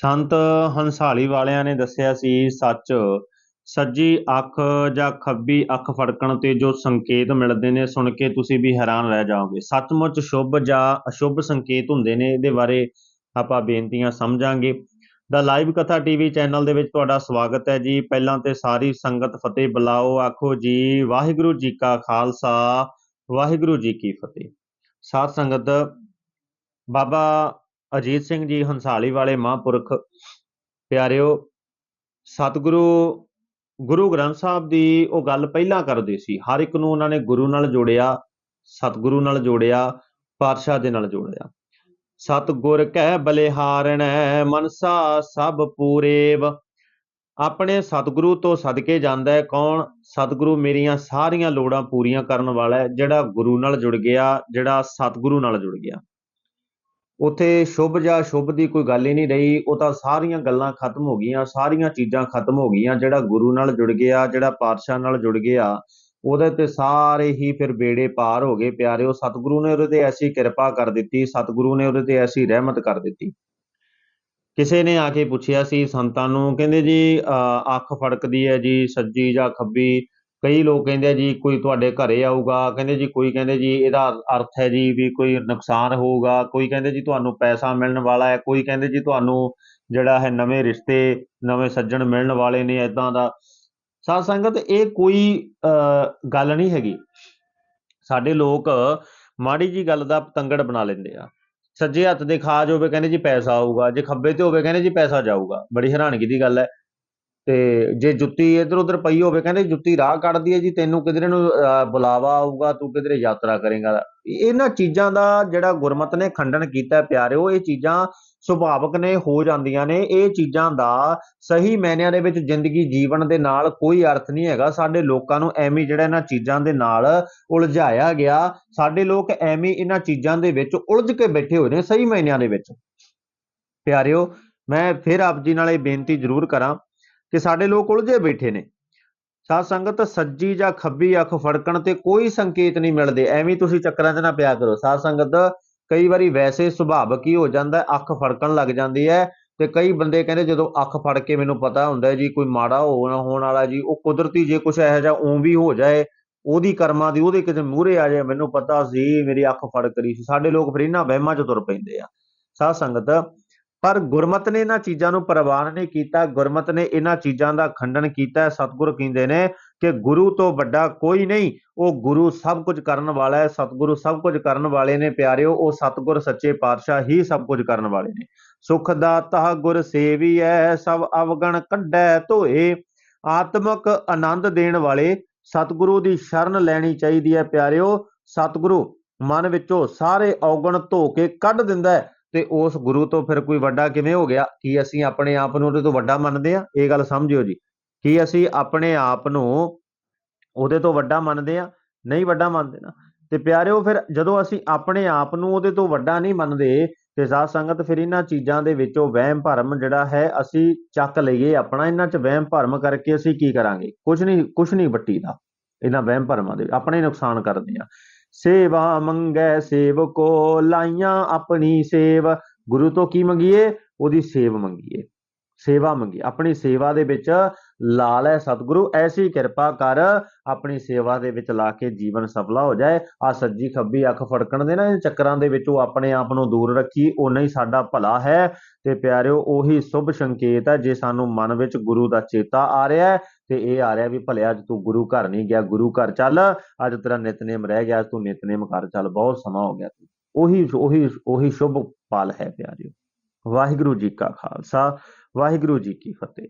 ਸੰਤ ਹੰਸਾਲੀ ਵਾਲਿਆਂ ਨੇ ਦੱਸਿਆ ਸੀ, ਸੱਚ, ਸੱਜੀ ਅੱਖ ਜਾਂ ਖੱਬੀ ਅੱਖ ਫੜਕਣ ਤੇ ਜੋ ਸੰਕੇਤ ਮਿਲਦੇ ਨੇ, ਸੁਣ ਕੇ ਤੁਸੀਂ ਵੀ ਹੈਰਾਨ ਰਹਿ ਜਾਓਗੇ। ਸੱਚਮੁੱਚ ਸ਼ੁਭ ਜਾਂ ਅਸ਼ੁਭ ਸੰਕੇਤ ਹੁੰਦੇ ਨੇ, ਇਹਦੇ ਬਾਰੇ ਆਪਾਂ ਬੇਨਤੀਆਂ ਸਮਝਾਂਗੇ। ਦਾ ਲਾਈਵ ਕਥਾ ਟੀਵੀ ਚੈਨਲ ਦੇ ਵਿੱਚ ਤੁਹਾਡਾ ਸਵਾਗਤ ਹੈ ਜੀ। ਪਹਿਲਾਂ ਤੇ ਸਾਰੀ ਸੰਗਤ ਫਤਿਹ ਬੁਲਾਓ, ਆਖੋ ਜੀ, ਵਾਹਿਗੁਰੂ ਜੀ ਕਾ ਖਾਲਸਾ, ਵਾਹਿਗੁਰੂ ਜੀ ਕੀ ਫਤਿਹ। ਸਾਧ ਸੰਗਤ, ਬਾਬਾ ਅਜੀਤ ਸਿੰਘ ਜੀ ਹੰਸਾਲੀ ਵਾਲੇ ਮਹਾਂਪੁਰਖ, ਪਿਆਰਿਓ, ਸਤਿਗੁਰੂ, ਗੁਰੂ ਗ੍ਰੰਥ ਸਾਹਿਬ ਦੀ ਉਹ ਗੱਲ ਪਹਿਲਾਂ ਕਰਦੇ ਸੀ। ਹਰ ਇੱਕ ਨੂੰ ਉਹਨਾਂ ਨੇ ਗੁਰੂ ਨਾਲ ਜੋੜਿਆ, ਸਤਿਗੁਰੂ ਨਾਲ ਜੋੜਿਆ, ਪਾਤਸ਼ਾਹ ਦੇ ਨਾਲ ਜੋੜਿਆ। ਸਤਿਗੁਰ ਕਹਿ ਬਲਿਹਾਰਣੈ, ਮਨਸਾ ਸਭ ਪੂਰੇਵ। ਆਪਣੇ ਸਤਿਗੁਰੂ ਤੋਂ ਸਦਕੇ ਜਾਂਦਾ ਹੈ ਕੌਣ? ਸਤਿਗੁਰੂ ਮੇਰੀਆਂ ਸਾਰੀਆਂ ਲੋੜਾਂ ਪੂਰੀਆਂ ਕਰਨ ਵਾਲਾ ਹੈ, ਜਿਹੜਾ ਗੁਰੂ ਨਾਲ ਜੁੜ ਗਿਆ, ਜਿਹੜਾ ਸਤਿਗੁਰੂ ਨਾਲ ਜੁੜ ਗਿਆ। ਉੱਥੇ ਸ਼ੁਭ ਜਾਂ ਸ਼ੁਭ ਦੀ ਕੋਈ ਗੱਲ ਹੀ ਨਹੀਂ ਰਹੀ। ਉਹ ਤਾਂ ਸਾਰੀਆਂ ਗੱਲਾਂ ਖਤਮ ਹੋ ਗਈਆਂ, ਸਾਰੀਆਂ ਚੀਜ਼ਾਂ ਖਤਮ ਹੋ ਗਈਆਂ। ਜਿਹੜਾ ਗੁਰੂ ਨਾਲ ਜੁੜ ਗਿਆ, ਜਿਹੜਾ ਪਾਤਸ਼ਾਹ ਨਾਲ ਜੁੜ ਗਿਆ, ਉਹਦੇ ਤੇ ਸਾਰੇ ਹੀ ਫਿਰ ਬੇੜੇ ਪਾਰ ਹੋ ਗਏ ਪਿਆਰਿਓ। ਸਤਿਗੁਰੂ ਨੇ ਉਹਦੇ ਤੇ ਐਸੀ ਕਿਰਪਾ ਕਰ ਦਿੱਤੀ, ਸਤਿਗੁਰੂ ਨੇ ਉਹਦੇ ਤੇ ਐਸੀ ਰਹਿਮਤ ਕਰ ਦਿੱਤੀ। ਕਿਸੇ ਨੇ ਆ ਕੇ ਪੁੱਛਿਆ ਸੀ ਸੰਤਾਂ ਨੂੰ, ਕਹਿੰਦੇ ਜੀ, ਅਹ ਅੱਖ ਫੜਕਦੀ ਹੈ ਜੀ, ਸੱਜੀ ਜਾਂ ਖੱਬੀ ਕਈ ਲੋਕ ਕਹਿੰਦੇ ਆ ਜੀ ਕੋਈ ਤੁਹਾਡੇ ਘਰੇ ਆਊਗਾ ਕਹਿੰਦੇ ਜੀ ਕੋਈ ਕਹਿੰਦੇ ਜੀ ਇਹਦਾ ਅਰਥ ਹੈ ਜੀ ਵੀ ਕੋਈ ਨੁਕਸਾਨ ਹੋਊਗਾ ਕੋਈ ਕਹਿੰਦੇ ਜੀ ਤੁਹਾਨੂੰ ਪੈਸਾ ਮਿਲਣ ਵਾਲਾ ਹੈ ਕੋਈ ਕਹਿੰਦੇ ਜੀ ਤੁਹਾਨੂੰ ਜਿਹੜਾ ਹੈ ਨਵੇਂ ਰਿਸ਼ਤੇ ਨਵੇਂ ਸੱਜਣ ਮਿਲਣ ਵਾਲੇ ਨੇ ਇਦਾਂ ਦਾ। ਸਾਧ ਸੰਗਤ ਇਹ ਕੋਈ ਅਹ, ਗੱਲ ਨਹੀਂ ਹੈਗੀ। ਸਾਡੇ ਲੋਕ ਮਾੜੀ ਜੀ ਗੱਲ ਦਾ ਪਤੰਗੜ ਬਣਾ ਲੈਂਦੇ ਆ। ਸੱਜੇ ਹੱਥ ਦੇ ਖਾਜ ਹੋਵੇ ਕਹਿੰਦੇ ਜੀ ਪੈਸਾ ਆਊਗਾ ਜੇ ਖੱਬੇ ਤੇ ਹੋਵੇ ਕਹਿੰਦੇ ਜੀ ਪੈਸਾ ਜਾਊਗਾ। ਬੜੀ ਹੈਰਾਨਗੀ ਦੀ ਗੱਲ ਹੈ। ਤੇ ਜੇ ਜੁੱਤੀ ਇੱਧਰ ਉੱਧਰ ਪਈ ਹੋਵੇ ਕਹਿੰਦੇ ਜੁੱਤੀ ਰਾਹ ਕੱਢਦੀ ਹੈ ਜੀ ਤੈਨੂੰ ਕਿਧਰੇ ਨੂੰ ਅਹ, ਬੁਲਾਵਾ ਆਊਗਾ ਤੂੰ ਕਿਧਰੇ ਯਾਤਰਾ ਕਰੇਗਾ। ਇਹਨਾਂ ਚੀਜ਼ਾਂ ਦਾ ਜਿਹੜਾ ਗੁਰਮਤ ਨੇ ਖੰਡਨ ਕੀਤਾ ਪਿਆਰਿਓ ਇਹ ਚੀਜ਼ਾਂ ਸੁਭਾਵਕ ਨੇ ਹੋ ਜਾਂਦੀਆਂ ਨੇ। ਇਹ ਚੀਜ਼ਾਂ ਦਾ ਸਹੀ ਮਾਇਨਿਆਂ ਦੇ ਵਿੱਚ ਜ਼ਿੰਦਗੀ ਜੀਵਨ ਦੇ ਨਾਲ ਕੋਈ ਅਰਥ ਨਹੀਂ ਹੈਗਾ। ਸਾਡੇ ਲੋਕਾਂ ਨੂੰ ਐਵੇਂ ਜਿਹੜਾ ਇਹਨਾਂ ਚੀਜ਼ਾਂ ਦੇ ਨਾਲ ਉਲਝਾਇਆ ਗਿਆ। ਸਾਡੇ ਲੋਕ ਐਵੇਂ ਇਹਨਾਂ ਚੀਜ਼ਾਂ ਦੇ ਵਿੱਚ ਉਲਝ ਕੇ ਬੈਠੇ ਹੋਏ ਨੇ ਸਹੀ ਮਾਇਨਿਆਂ ਦੇ ਵਿੱਚ। ਪਿਆਰਿਓ ਮੈਂ ਫਿਰ ਆਪ ਜੀ ਨਾਲ ਇਹ ਬੇਨਤੀ ਜ਼ਰੂਰ ਕਰਾਂ ਕਿ ਸਾਡੇ ਲੋਕ ਉਲਝੇ ਬੈਠੇ ਨੇ। ਸਾਧ ਸੰਗਤ, ਸੱਜੀ ਜਾਂ ਖੱਬੀ ਅੱਖ ਫੜਕਣ ਤੇ ਕੋਈ ਸੰਕੇਤ ਨਹੀਂ ਮਿਲਦੇ। ਐਵੇਂ ਤੁਸੀਂ ਚੱਕਰਾਂ 'ਚ ਨਾ ਪਿਆ ਕਰੋ। ਸਾਧ ਸੰਗਤ, ਕਈ ਵਾਰੀ ਵੈਸੇ ਸੁਭਾਵਕ ਹੀ ਹੋ ਜਾਂਦਾ, ਅੱਖ ਫੜਕਣ ਲੱਗ ਜਾਂਦੀ ਹੈ ਤੇ ਕਈ ਬੰਦੇ ਕਹਿੰਦੇ ਜਦੋਂ ਅੱਖ ਫੜ ਕੇ ਮੈਨੂੰ ਪਤਾ ਹੁੰਦਾ ਜੀ, ਕੋਈ ਮਾੜਾ ਹੋਣ ਹੋਣ ਵਾਲਾ ਜੀ, ਉਹ ਕੁਦਰਤੀ ਜੇ ਕੁਝ ਇਹੋ ਜਿਹਾ ਉਂ ਵੀ ਹੋ ਜਾਏ, ਉਹਦੀ ਕਰਮਾਂ ਦੀ ਉਹਦੇ ਕਿਤੇ ਮੂਹਰੇ ਆ ਜਾਏ, ਮੈਨੂੰ ਪਤਾ ਸੀ ਮੇਰੀ ਅੱਖ ਫੜ ਕਰੀ ਸੀ। ਸਾਡੇ ਲੋਕ ਫਿਰ ਇਹਨਾਂ ਵਹਿਮਾਂ 'ਚ ਤੁਰ ਪੈਂਦੇ ਆ। ਸਾਧ ਸੰਗਤ ਪਰ ਗੁਰਮਤ ਨੇ ਇਹਨਾਂ ਚੀਜ਼ਾਂ ਨੂੰ ਪ੍ਰਵਾਨ ਨਹੀਂ ਕੀਤਾ। ਗੁਰਮਤ ਨੇ ਇਹਨਾਂ ਚੀਜ਼ਾਂ ਦਾ ਖੰਡਨ ਕੀਤਾ। ਸਤਿਗੁਰ ਕਹਿੰਦੇ ਨੇ ਕਿ ਗੁਰੂ ਤੋਂ ਵੱਡਾ ਕੋਈ ਨਹੀਂ। ਉਹ ਗੁਰੂ ਸਭ ਕੁਝ ਕਰਨ ਵਾਲਾ ਹੈ। ਸਤਿਗੁਰੂ ਸਭ ਕੁਝ ਕਰਨ ਵਾਲੇ ਨੇ ਪਿਆਰਿਓ। ਉਹ ਸਤਿਗੁਰ, ਸੱਚੇ ਪਾਤਸ਼ਾਹ ਹੀ ਸਭ ਕੁਝ ਕਰਨ ਵਾਲੇ ਨੇ। ਸੁਖ ਦਾਤਾ ਗੁਰ ਸੇਵੀ ਹੈ ਸਭ ਅਵਗਣ ਕੱਢੈ ਧੋਏ। ਆਤਮਕ ਆਨੰਦ ਦੇਣ ਵਾਲੇ ਸਤਿਗੁਰੂ ਦੀ ਸ਼ਰਨ ਲੈਣੀ ਚਾਹੀਦੀ ਹੈ ਪਿਆਰਿਓ। ਸਤਿਗੁਰੂ ਮਨ ਵਿੱਚੋਂ ਸਾਰੇ ਔਗਣ ਧੋ ਕੇ ਕੱਢ ਦਿੰਦਾ ਹੈ। ਤੇ ਉਸ ਗੁਰੂ ਤੋਂ ਫਿਰ ਕੋਈ ਵੱਡਾ ਕਿਵੇਂ ਹੋ ਗਿਆ? ਕੀ ਅਸੀਂ ਆਪਣੇ ਆਪ ਨੂੰ ਉਹਦੇ ਤੋਂ ਵੱਡਾ ਮੰਨਦੇ ਆ ਇਹ ਗੱਲ ਸਮਝਿਓ ਜੀ। ਕੀ ਅਸੀਂ ਆਪਣੇ ਆਪ ਨੂੰ ਉਹਦੇ ਤੋਂ ਵੱਡਾ ਮੰਨਦੇ ਆ ਨਹੀਂ ਵੱਡਾ ਮੰਨਦੇ ਨਾ। ਤੇ ਪਿਆਰਿਓ ਫਿਰ ਜਦੋਂ ਅਸੀਂ ਆਪਣੇ ਆਪ ਨੂੰ ਉਹਦੇ ਤੋਂ ਵੱਡਾ ਨਹੀਂ ਮੰਨਦੇ, ਤੇ ਸਾਧ ਸੰਗਤ ਫਿਰ ਇਹਨਾਂ ਚੀਜ਼ਾਂ ਦੇ ਵਿੱਚੋਂ ਵਹਿਮ ਭਰਮ ਜਿਹੜਾ ਹੈ, ਅਸੀਂ ਚੱਕ ਲਈਏ ਆਪਣਾ। ਇਹਨਾਂ 'ਚ ਵਹਿਮ ਭਰਮ ਕਰਕੇ ਅਸੀਂ ਕੀ ਕਰਾਂਗੇ? ਕੁਝ ਨਹੀਂ ਕੁਝ ਨਹੀਂ ਵੱਟੀ ਦਾ। ਇਹਨਾਂ ਵਹਿਮ ਭਰਮਾਂ ਦੇ ਆਪਣੇ ਨੁਕਸਾਨ ਕਰਦੇ ਆ ਸੇਵਾ ਮੰਗੈ ਸੇਵਕੋ, ਲਾਈਆਂ ਆਪਣੀ ਸੇਵ। ਗੁਰੂ ਤੋਂ ਕੀ ਮੰਗੀਏ? ਉਹਦੀ ਸੇਵ ਮੰਗੀਏ। ਸੇਵਾ ਮੰਗੀ। ਆਪਣੀ ਸੇਵਾ ਦੇ ਵਿੱਚ ਲਾ ਲੈ ਸਤਿਗੁਰੂ, ਐਸੀ ਕਿਰਪਾ ਕਰ ਆਪਣੀ ਸੇਵਾ ਦੇ ਵਿੱਚ ਲਾ ਕੇ ਜੀਵਨ ਸਫਲਾ ਹੋ ਜਾਏ। ਆ ਸੱਜੀ ਖੱਬੀ ਅੱਖ ਫੜਕਣ ਦੇ ਨਾ ਇਹ ਚੱਕਰਾਂ ਦੇ ਵਿੱਚੋਂ ਆਪਣੇ ਆਪ ਨੂੰ ਦੂਰ ਰੱਖੀ ਉਨਾ ਹੀ ਸਾਡਾ ਭਲਾ ਹੈ। ਤੇ ਪਿਆਰਿਓ, ਉਹੀ ਸ਼ੁਭ ਸੰਕੇਤ ਹੈ, ਜੇ ਸਾਨੂੰ ਮਨ ਵਿੱਚ ਗੁਰੂ ਦਾ ਚੇਤਾ ਆ ਰਿਹਾ ਹੈ ਤੇ ਇਹ ਆ ਰਿਹਾ ਵੀ ਭਲਿਆ ਅੱਜ ਤੂੰ ਗੁਰੂ ਘਰ ਨਹੀਂ ਗਿਆ, ਗੁਰੂ ਘਰ ਚੱਲ, ਅੱਜ ਤੇਰਾ ਨਿਤਨੇਮ ਰਹਿ ਗਿਆ, ਤੂੰ ਨਿਤਨੇਮ ਕਰ ਚੱਲ, ਬਹੁਤ ਸਮਾਂ ਹੋ ਗਿਆ ਤੂੰ। ਉਹੀ ਉਹੀ ਉਹੀ ਸ਼ੁਭ ਪਾਲ ਹੈ ਪਿਆਰਿਓ। ਵਾਹਿਗੁਰੂ ਜੀ ਕਾ ਖਾਲਸਾ, ਵਾਹਿਗੁਰੂ ਜੀ ਕੀ ਫਤਿਹ।